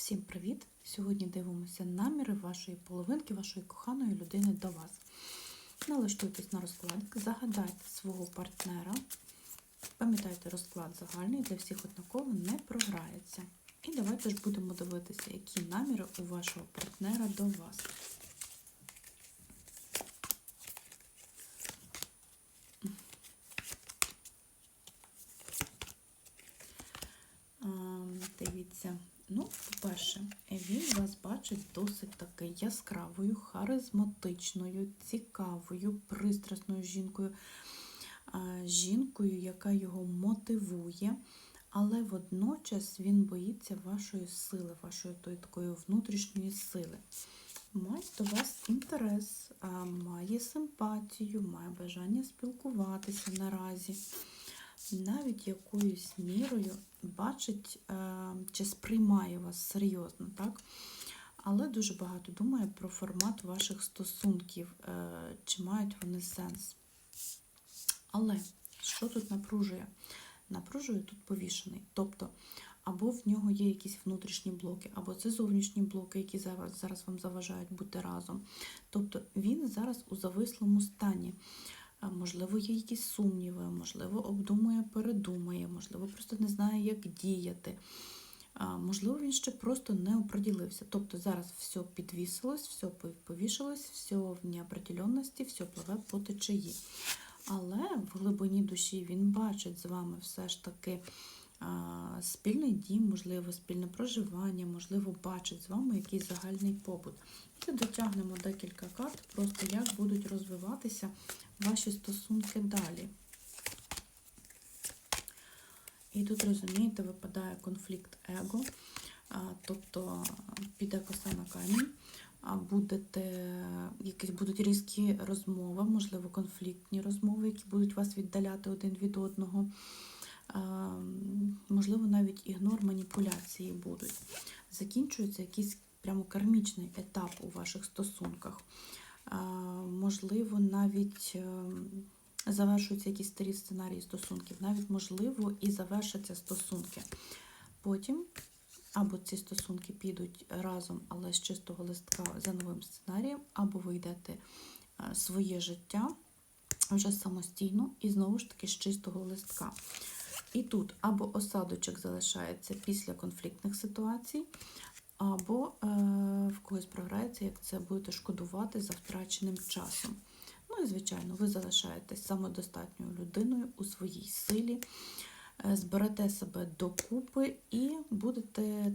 Всім привіт! Сьогодні дивимося наміри вашої половинки, вашої коханої людини до вас. Налаштуйтесь на розкладик, загадайте свого партнера. Пам'ятайте, розклад загальний для всіх однаково не програється. І давайте ж будемо дивитися, які наміри у вашого партнера до вас. Ем, Дивіться, ну, по-перше, він вас бачить досить таки яскравою, харизматичною, цікавою, пристрасною жінкою, жінкою, яка його мотивує, але водночас він боїться вашої сили, вашої тої такої внутрішньої сили. Має до вас інтерес, має симпатію, має бажання спілкуватися наразі навіть якоюсь мірою бачить е, чи сприймає вас серйозно, так? Але дуже багато думає про формат ваших стосунків, е, чи мають вони сенс. Але що тут напружує? Напружує тут повішений. Тобто, або в нього є якісь внутрішні блоки, або це зовнішні блоки, які зараз, зараз вам заважають бути разом. Тобто він зараз у завислому стані. Можливо, є якісь сумніви, можливо, обдумує, передумає, можливо, просто не знає, як діяти. Можливо, він ще просто не оприділився. Тобто зараз все підвісилось, все повішалось, все в неопределенності, все пливе по течії. Але в глибині душі він бачить з вами все ж таки спільний дім, можливо, спільне проживання, можливо, бачить з вами якийсь загальний побут. І дотягнемо декілька карт, просто як будуть розвиватися ваші стосунки далі. І тут, розумієте, випадає конфлікт его, тобто піде коса на камінь, будете, якісь будуть різкі розмови, можливо, конфліктні розмови, які будуть вас віддаляти один від одного. Можливо, навіть ігнор маніпуляції будуть. Закінчується якийсь прямо кармічний етап у ваших стосунках. Можливо, навіть ем, завершуються якісь старі сценарії стосунків, навіть можливо і завершаться стосунки. Потім або ці стосунки підуть разом, але з чистого листка за новим сценарієм, або ви йдете е, своє життя вже самостійно і знову ж таки з чистого листка. І тут або осадочок залишається після конфліктних ситуацій, або е, в когось програється, як це будете шкодувати за втраченим часом. Ну і, звичайно, ви залишаєтесь самодостатньою людиною у своїй силі, е, зберете себе докупи і будете